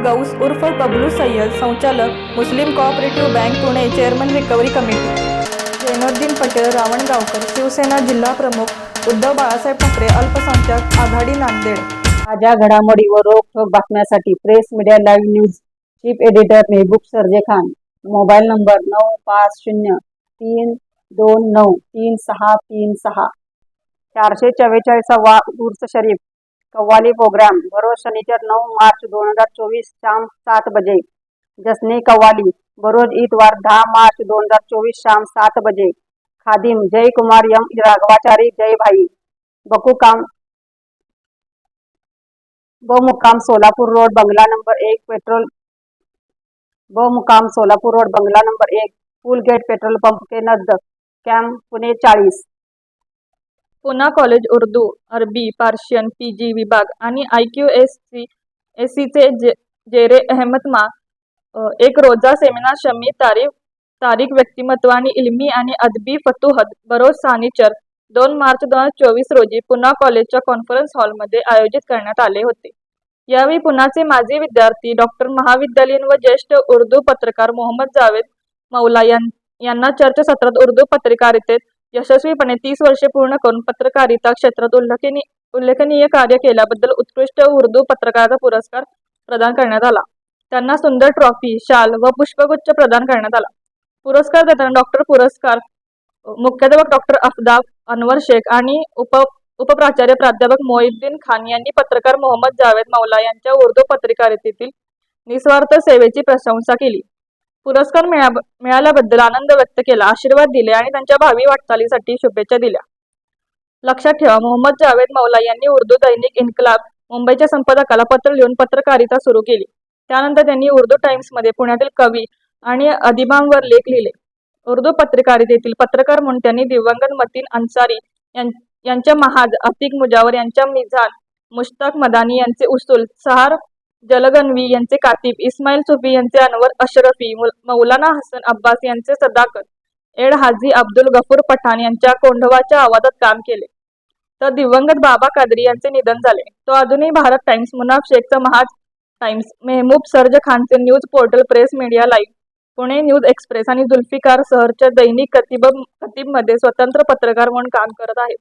Gauss उर्फ बबलू सय्यद संचालक Muslim cooperative bank Pune chairman recovery committee. Zainuddin Patel Rawangaonkar Shivsena जिल्हा प्रमुख उद्धव बाळासाहेब ठाकरे अल्पसंख्याक आघाडी नांदेड. माझ्या घडामोडी व रोखठोक बातम्यासाठी press media live news chief editor Mehboob Sarje Khan. Mobile number नऊ पाच शून्य तीन दोन नऊ तीन सहा तीन सहा. चारशे चव्वेचाळीसावा उर्स शरीफ. कव्वाली प्रोग्राम. बरोज शनिचर नऊ मार्च दोन हजार चोवीस शाम सात बजे. जसनी कव्वाली. बरोज इतवार दहा मार्च दोन हजार चोवीस शाम सात बजे. खादिम. जय कुमार यम. राघवाचारी. जय भाई. बकुकाम. ब सोलापूर रोड बंगला नंबर एक पेट्रोल. ब सोलापूर रोड बंगला नंबर एक पुल गेट पेट्रोल पंप के नजदीक कॅम्प पुणे चाळीस. पुना कॉलेज उर्दू अरबी पार्शियन पी जी विभाग आणि I Q S C S सीचे जे जेरे अहमदमा एक रोजा सेमिनार शमी तारीख तारीख व्यक्तिमत्व आणि इल्मी आणि अदबी फतुहत बरोज सानिचर दोन मार्च दोन हजार चोवीस रोजी पुना कॉलेजच्या कॉन्फरन्स हॉलमध्ये आयोजित करण्यात आले होते. यावेळी पुण्याचे माजी विद्यार्थी डॉक्टर महाविद्यालयीन व ज्येष्ठ उर्दू पत्रकार मोहम्मद जावेद मौला यां यांना चर्चासत्रात उर्दू पत्रकारितेत यशस्वीपणे तीस वर्षे पूर्ण करून पत्रकारिता क्षेत्रात उल्लेखनीय उल्लेखनीय कार्य केल्याबद्दल उत्कृष्ट उर्दू पत्रकाराचा पुरस्कार प्रदान करण्यात आला. त्यांना सुंदर ट्रॉफी शाल व पुष्पगुच्छ प्रदान करण्यात आला. पुरस्कार देताना डॉक्टर पुरस्कार मुख्याध्यापक डॉक्टर अफदाब अनवर शेख आणि उप उपप्राचार्य प्राध्यापक मोहिद्दीन खान यांनी पत्रकार मोहम्मद जावेद मौला यांच्या उर्दू पत्रकारितेतील निस्वार्थ सेवेची प्रशंसा केली. पुरस्कार मिळा मिळाल्याबद्दल आनंद व्यक्त केला. आशीर्वाद दिले आणि त्यांच्या भावी वाटचालीसाठी शुभेच्छा दिल्या. लक्षात ठेवा मोहम्मद जावेद मौला यांनी उर्दू दैनिक इन्कलाब मुंबईच्या संपादकाला पत्र लिहून पत्रकारिता सुरू केली. त्यानंतर त्यांनी उर्दू टाइम्समध्ये पुण्यातील कवी आणि अधिबांवर लेख लिहिले. उर्दू पत्रकारितेतील पत्रकार म्हणून त्यांनी दिवंगत मतीन अन्सारी यां- यांच्या महाज अतिक मुजावर यांच्या मिझान मुश्ताक मदानी यांचे उसूल सहार जलगनवी यांचे कातिब इस्माईल सुफी यांचे अनवर अशरफी मौलाना हसन अब्बास यांचे सदाकत एड हाजी अब्दुल गफूर पठाण यांच्या कोंढवाच्या आवाजात काम केले. तर दिवंगत बाबा कादरी यांचे निधन झाले. तो अजूनही भारत टाइम्स मुनाफ शेखचा महाज टाइम्स मेहबूब सर्ज खानचे news portal press media live Pune news express आणि जुल्फिकार सहरच्या दैनिक कतिब कतिबमध्ये स्वतंत्र पत्रकार म्हणून काम करत आहेत.